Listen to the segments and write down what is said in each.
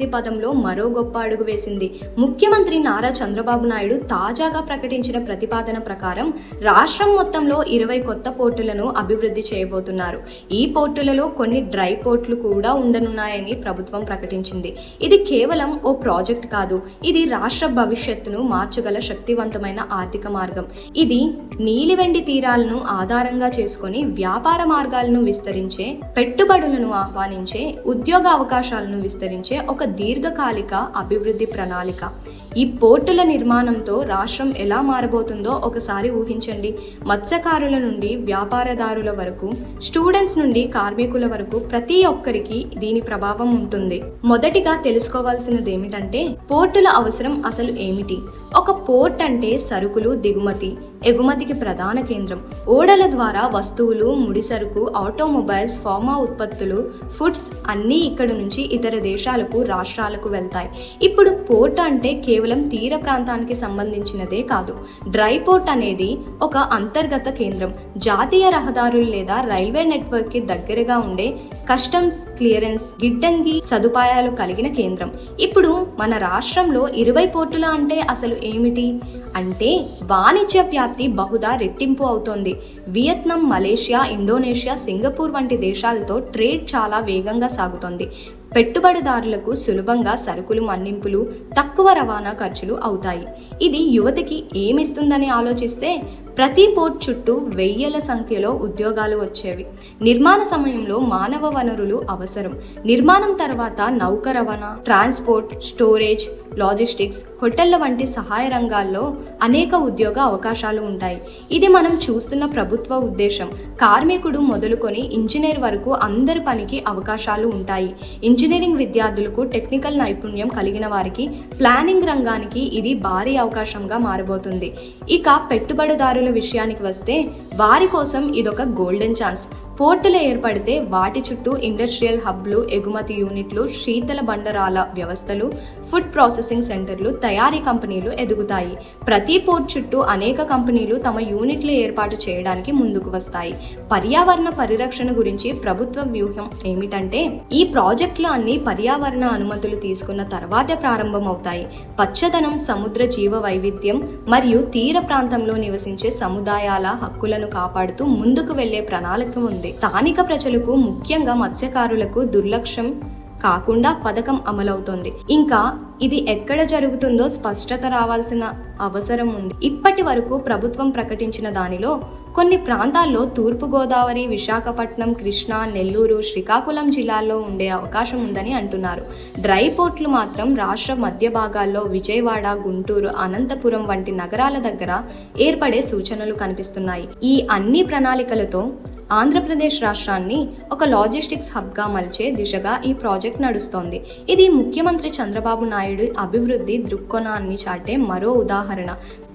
అభివృద్ధి పదంలో మరో గొప్ప అడుగు వేసింది. ముఖ్యమంత్రి నారా చంద్రబాబు నాయుడు తాజాగా ప్రకటించిన ప్రతిపాదన ప్రకారం రాష్ట్రం మొత్తంలో ఇరవై కొత్త పోర్టులను అభివృద్ధి చేయబోతున్నారు. ఈ పోర్టులలో కొన్ని డ్రై పోర్టులు కూడా ఉండనున్నాయని ప్రభుత్వం ప్రకటించింది. ఇది కేవలం ఓ ప్రాజెక్ట్ కాదు ఇది రాష్ట్ర భవిష్యత్తును మార్చగల శక్తివంతమైన ఆర్థిక మార్గం. ఇది నీలివెండి తీరాలను ఆధారంగా చేసుకొని వ్యాపార మార్గాలను విస్తరించే పెట్టుబడులను ఆహ్వానించే ఉద్యోగ అవకాశాలను విస్తరించే ఒక దీర్ఘకాలిక అభివృద్ధి ప్రణాళిక. ఈ పోర్టుల నిర్మాణంతో రాష్ట్రం ఎలా మారబోతుందో ఒకసారి ఊహించండి. మత్స్యకారుల నుండి వ్యాపారదారుల వరకు స్టూడెంట్స్ నుండి కార్మికుల వరకు ప్రతి ఒక్కరికి దీని ప్రభావం ఉంటుంది. మొదటిగా తెలుసుకోవాల్సినది ఏమిటంటే పోర్టుల అవసరం అసలు ఏమిటి? ఒక పోర్ట్ అంటే సరుకులు దిగుమతి ఎగుమతికి ప్రధాన కేంద్రం. ఓడల ద్వారా వస్తువులు ముడిసరుకు ఆటోమొబైల్స్ ఫార్మా ఉత్పత్తులు ఫుడ్స్ అన్నీ ఇక్కడ నుంచి ఇతర దేశాలకు రాష్ట్రాలకు వెళ్తాయి. ఇప్పుడు పోర్ట్ అంటే కేవలం కేవలం తీర ప్రాంతానికి సంబంధించినదే కాదు. డ్రై పోర్ట్ అనేది ఒక అంతర్గత కేంద్రం. జాతీయ రహదారులు లేదా రైల్వే నెట్వర్క్కి దగ్గరగా ఉండే కస్టమ్స్ క్లియరెన్స్ గిడ్డంగి సదుపాయాలు కలిగిన కేంద్రం. ఇప్పుడు మన రాష్ట్రంలో ఇరవై పోర్టుల అంటే అసలు ఏమిటి? అంటే వాణిజ్య వ్యాప్తి బహుదా రెట్టింపు అవుతోంది. వియత్నాం మలేషియా ఇండోనేషియా సింగపూర్ వంటి దేశాలతో ట్రేడ్ చాలా వేగంగా సాగుతోంది. పెట్టుబడిదారులకు సులభంగా సరుకులు మన్నింపులు తక్కువ రవాణా ఖర్చులు అవుతాయి. ఇది యువతకి ఏమిస్తుందని ఆలోచిస్తే ప్రతి పోర్ట్ చుట్టూ వెయ్యల సంఖ్యలో ఉద్యోగాలు వచ్చేవి. నిర్మాణ సమయంలో మానవ వనరులు అవసరం. నిర్మాణం తర్వాత నౌక రవాణా ట్రాన్స్పోర్ట్ స్టోరేజ్ లాజిస్టిక్స్ హోటళ్ళ వంటి సహాయ రంగాల్లో అనేక ఉద్యోగ అవకాశాలు ఉంటాయి. ఇది మనం చూస్తున్న ప్రభుత్వ ఉద్దేశం. కార్మికుడు మొదలుకొని ఇంజనీర్ వరకు అందరి పనికి అవకాశాలు ఉంటాయి. ఇంజనీరింగ్ విద్యార్థులకు టెక్నికల్ నైపుణ్యం కలిగిన వారికి ప్లానింగ్ రంగానికి ఇది భారీ అవకాశంగా మారబోతుంది. ఇక పెట్టుబడిదారులు విషయానికి వస్తే వారి కోసం ఇదొక గోల్డెన్ ఛాన్స్ పోర్టులు ఏర్పడితే వాటి చుట్టూ ఇండస్ట్రియల్ హబ్లు ఎగుమతి యూనిట్లు శీతల బండరాల వ్యవస్థలు ఫుడ్ ప్రాసెసింగ్ సెంటర్లు తయారీ కంపెనీలు ఎదుగుతాయి. ప్రతి పోర్ట్ చుట్టూ అనేక కంపెనీలు తమ యూనిట్లు ఏర్పాటు చేయడానికి ముందుకు వస్తాయి. పర్యావరణ పరిరక్షణ గురించి ప్రభుత్వ వ్యూహం ఏమిటంటే ఈ ప్రాజెక్టులు అన్ని పర్యావరణ అనుమతులు తీసుకున్న తర్వాతే ప్రారంభమవుతాయి. పచ్చదనం సముద్ర జీవ వైవిధ్యం మరియు తీర ప్రాంతంలో నివసించే సముదాయాల హక్కులను కాపాడుతూ ముందుకు వెళ్ళే ప్రణాళిక ఉంది. స్థానిక ప్రజలకు ముఖ్యంగా మత్స్యకారులకు దుర్లక్ష్యం కాకుండా పథకం అమలవుతోంది. ఇంకా ఇది ఎక్కడ జరుగుతుందో స్పష్టత రావాల్సిన అవసరం ఉంది. ఇప్పటి వరకు ప్రభుత్వం ప్రకటించిన దానిలో కొన్ని ప్రాంతాల్లో తూర్పు గోదావరి విశాఖపట్నం కృష్ణా నెల్లూరు శ్రీకాకుళం జిల్లాల్లో ఉండే అవకాశం ఉందని అంటున్నారు. డ్రై పోర్ట్లు మాత్రం రాష్ట్ర మధ్య భాగాల్లో విజయవాడ గుంటూరు అనంతపురం వంటి నగరాల దగ్గర ఏర్పడే సూచనలు కనిపిస్తున్నాయి. ఈ అన్ని ప్రణాళికలతో ఆంధ్రప్రదేశ్ రాష్ట్రాన్ని ఒక లాజిస్టిక్స్ హబ్గా మలిచే దిశగా ఈ ప్రాజెక్ట్ నడుస్తోంది. ఇది ముఖ్యమంత్రి చంద్రబాబు నాయుడు అభివృద్ధి దృక్కోణాన్ని చాటే మరో ఉదాహరణ.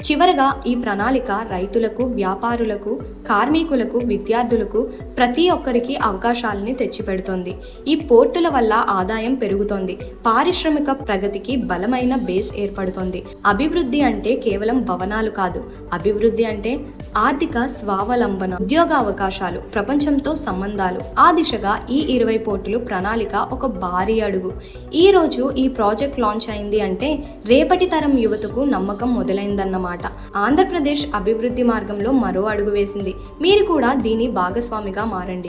చివరగా ఈ ప్రణాళిక రైతులకు వ్యాపారులకు కార్మికులకు విద్యార్థులకు ప్రతి ఒక్కరికి అవకాశాలని తెచ్చిపెడుతోంది. ఈ పోర్టుల వల్ల ఆదాయం పెరుగుతోంది. పారిశ్రామిక ప్రగతికి బలమైన బేస్ ఏర్పడుతోంది. అభివృద్ధి అంటే కేవలం భవనాలు కాదు. అభివృద్ధి అంటే ఆర్థిక స్వావలంబన ఉద్యోగ అవకాశాలు ప్రపంచంతో సంబంధాలు. ఆ దిశగా ఈ ఇరవై పోర్టులు ప్రణాళిక ఒక భారీ అడుగు. ఈ రోజు ఈ ప్రాజెక్ట్ లాంచ్ అయింది అంటే రేపటి తరం యువతకు నమ్మకం మొదలైందన్నమాట. ఆంధ్రప్రదేశ్ అభివృద్ధి మార్గంలో మరో అడుగు వేసింది. మీరు కూడా దీని భాగస్వామిగా మారండి.